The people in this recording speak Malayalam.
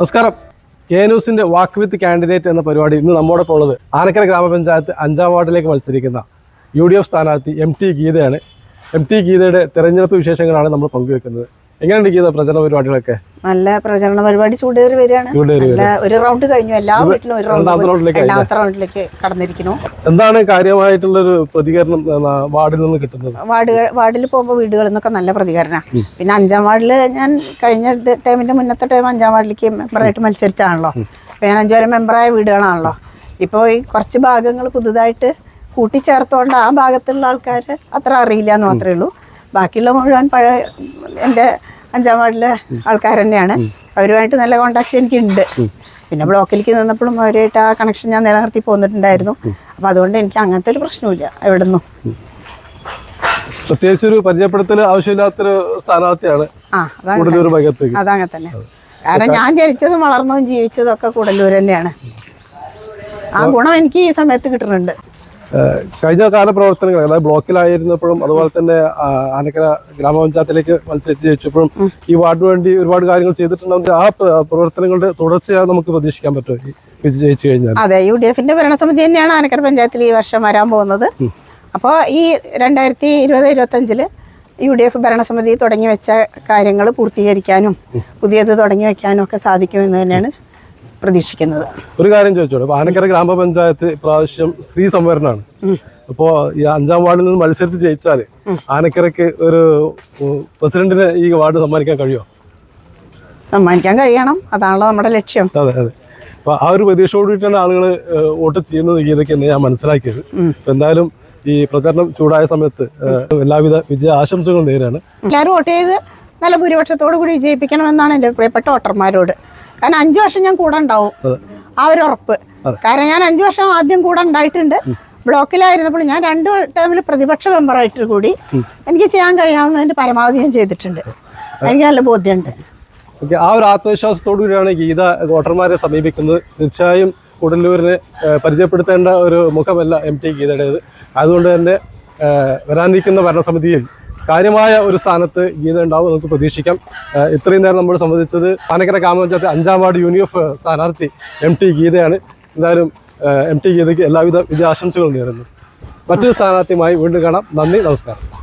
നമസ്കാരം. കെ ന്യൂസിന്റെ വാക്ക് വിത്ത് കാൻഡിഡേറ്റ് എന്ന പരിപാടി ഇന്ന് നമ്മോടൊപ്പം ഉള്ളത് ആനക്കര ഗ്രാമപഞ്ചായത്ത് അഞ്ചാം വാർഡിലേക്ക് മത്സരിക്കുന്ന യു ഡി എഫ് സ്ഥാനാർത്ഥി എം ടി ഗീതയാണ്. എം ടി ഗീതയുടെ തെരഞ്ഞെടുപ്പ് വിശേഷങ്ങളാണ് നമ്മൾ പങ്കുവെക്കുന്നത്. എങ്ങനെയുണ്ട് ഗീത പ്രചരണ പരിപാടികളൊക്കെ? നല്ല പ്രചരണ പരിപാടി ചൂടേറി വരികയാണ്. ഒരു റൗണ്ട് കഴിഞ്ഞു. എല്ലാ വീട്ടിലും ഒരു റൗണ്ട് രണ്ടാമത്തെ റൗണ്ടിലേക്ക് കടന്നിരിക്കുന്നു. എന്താണ് കാര്യമായിട്ടുള്ളൊരു പ്രതികരണം വാർഡിൽ നിന്ന് കിട്ടുന്നത്? വാർഡ് വാർഡിൽ പോകുമ്പോൾ വീടുകളിൽ നിന്നൊക്കെ നല്ല പ്രതികരണം. പിന്നെ അഞ്ചാം വാർഡിൽ ഞാൻ കഴിഞ്ഞ ടൈമിന്റെ മുന്നത്തെ ടൈം അഞ്ചാം വാർഡിലേക്ക് മെമ്പറായിട്ട് മത്സരിച്ചാണല്ലോ. ഞാൻ അഞ്ചു വരെ മെമ്പറായ വീടുകളാണല്ലോ. ഇപ്പോൾ ഈ കുറച്ച് ഭാഗങ്ങൾ പുതുതായിട്ട് കൂട്ടിച്ചേർത്തുകൊണ്ട് ആ ഭാഗത്തുള്ള ആൾക്കാർ അത്ര അറിയില്ല എന്ന് മാത്രമേ ഉള്ളൂ. ബാക്കിയുള്ള മുഴുവൻ പഴയ എന്റെ അഞ്ചാം വാർഡിലെ ആൾക്കാർ തന്നെയാണ്. അവരുമായിട്ട് നല്ല കോണ്ടാക്ട് എനിക്കുണ്ട്. പിന്നെ ബ്ലോക്കിലേക്ക് നിന്നപ്പോഴും അവരുമായിട്ട് ആ കണക്ഷൻ ഞാൻ നിലനിർത്തി പോന്നിട്ടുണ്ടായിരുന്നു. അപ്പോൾ അതുകൊണ്ട് എനിക്ക് അങ്ങനത്തെ ഒരു പ്രശ്നമില്ല എവിടെ നിന്നും പ്രത്യേകിച്ച് ഒരു പരിചയപ്പെടുത്തൽ ആവശ്യമില്ലാത്തൊരു സ്ഥാനാർത്ഥിയാണ് ഭാഗത്തേക്ക് അതങ്ങനെ തന്നെ. കാരണം ഞാൻ ജനിച്ചതും വളർന്നതും ജീവിച്ചതും ഒക്കെ കൂടല്ലൂർ തന്നെയാണ്. ആ. ഗുണം എനിക്ക് ഈ സമയത്ത് കിട്ടുന്നുണ്ട്. കഴിഞ്ഞ കാല പ്രവർത്തനങ്ങൾ അതായത് ബ്ലോക്കിലായിരുന്നപ്പോഴും അതുപോലെ തന്നെ ആനക്കര ഗ്രാമപഞ്ചായത്തിലേക്ക് മത്സരിച്ച് ജയിച്ചപ്പോഴും ഈ വാർഡിന് വേണ്ടി ഒരുപാട് കാര്യങ്ങൾ ചെയ്തിട്ടുണ്ടെങ്കിൽ ആ പ്രവർത്തനങ്ങളുടെ തുടർച്ചയായി നമുക്ക് പ്രതീക്ഷിക്കാൻ പറ്റും ജയിച്ചു കഴിഞ്ഞാൽ. അതെ യു ഡി എഫിന്റെ ഭരണസമിതി തന്നെയാണ് ആനക്കര പഞ്ചായത്തിൽ ഈ വർഷം വരാൻ പോകുന്നത്. അപ്പോൾ ഈ രണ്ടായിരത്തി ഇരുപത് ഇരുപത്തഞ്ചിൽ യു ഡി എഫ് ഭരണസമിതി തുടങ്ങി വെച്ച കാര്യങ്ങൾ പൂർത്തീകരിക്കാനും പുതിയത് തുടങ്ങി വെക്കാനും ഒക്കെ സാധിക്കുമെന്ന് തന്നെയാണ് പ്രതീക്ഷിക്കുന്നത്. ഒരു കാര്യം ചോദിച്ചോളൂ. ആനക്കര ഗ്രാമപഞ്ചായത്ത് ഇപ്രാവശ്യം സ്ത്രീ സംവരണമാണ് അപ്പോ ഈ അഞ്ചാം വാർഡിൽ നിന്ന് മത്സരിച്ച് ജയിച്ചാൽ ആനക്കരക്ക് ഒരു പ്രസിഡന്റിനെ ഈ വാർഡ് സമ്മാനിക്കാൻ കഴിയുമോ? സമ്മാനിക്കാൻ കഴിയണം. അതാണല്ലോ നമ്മുടെ ലക്ഷ്യം. അതെ അതെ. അപ്പൊ ആ ഒരു പ്രതീക്ഷയോടുകൂടിയിട്ടാണ് ആളുകൾ വോട്ട് ചെയ്യുന്നത് ഗീതയ്ക്ക് എന്ന് ഞാൻ മനസ്സിലാക്കിയത്. എന്തായാലും ഈ പ്രചരണം ചൂടായ സമയത്ത് എല്ലാവിധ വിജയ ആശംസകളും നേരാണ് എല്ലാവരും വോട്ട് ചെയ്ത് നല്ല ഭൂരിപക്ഷത്തോടു കൂടി വിജയിപ്പിക്കണമെന്നാണ് എന്റെ പ്രിയപ്പെട്ട വോട്ടർമാരോട്. കാരണം അഞ്ചു വർഷം ഞാൻ കൂടെ ഉണ്ടാവും. ആ ഒരു ഉറപ്പ്. കാരണം ഞാൻ അഞ്ചു വർഷം ആദ്യം കൂടെ ഉണ്ടായിട്ടുണ്ട്. ബ്ലോക്കിലായിരുന്നപ്പോൾ ഞാൻ രണ്ട് ടേമിൽ പ്രതിപക്ഷ മെമ്പറായിട്ട് കൂടി എനിക്ക് ചെയ്യാൻ കഴിയാവുന്നതിന്റെ പരമാവധി ഞാൻ ചെയ്തിട്ടുണ്ട്. എനിക്ക് നല്ല ബോധ്യമുണ്ട്. ആ ഒരു ആത്മവിശ്വാസത്തോടു കൂടിയാണ് ഗീത വോട്ടർമാരെ സമീപിക്കുന്നത്. തീർച്ചയായും കൂടല്ലൂരിനെ പരിചയപ്പെടുത്തേണ്ട ഒരു മുഖമല്ല എം ടി ഗീതയുടേത്. അതുകൊണ്ട് തന്നെ വരാനിരിക്കുന്ന ഭരണസമിതിയിൽ കാര്യമായ ഒരു സ്ഥാനത്ത് ഗീത ഉണ്ടാവും നമുക്ക് പ്രതീക്ഷിക്കാം. ഇത്രയും നേരം നമ്മൾ സംബന്ധിച്ചത് പാനക്കര ഗ്രാമപഞ്ചായത്ത് അഞ്ചാം വാർഡ് യൂണി എഫ് സ്ഥാനാർത്ഥി എം ടി ഗീതയാണ്. എന്തായാലും എം ടി ഗീതയ്ക്ക് എല്ലാവിധ വിജയാശംസകളും നേരുന്നു. മറ്റൊരു സ്ഥാനാർത്ഥിയുമായി വീണ്ടും കാണാം. നന്ദി നമസ്കാരം.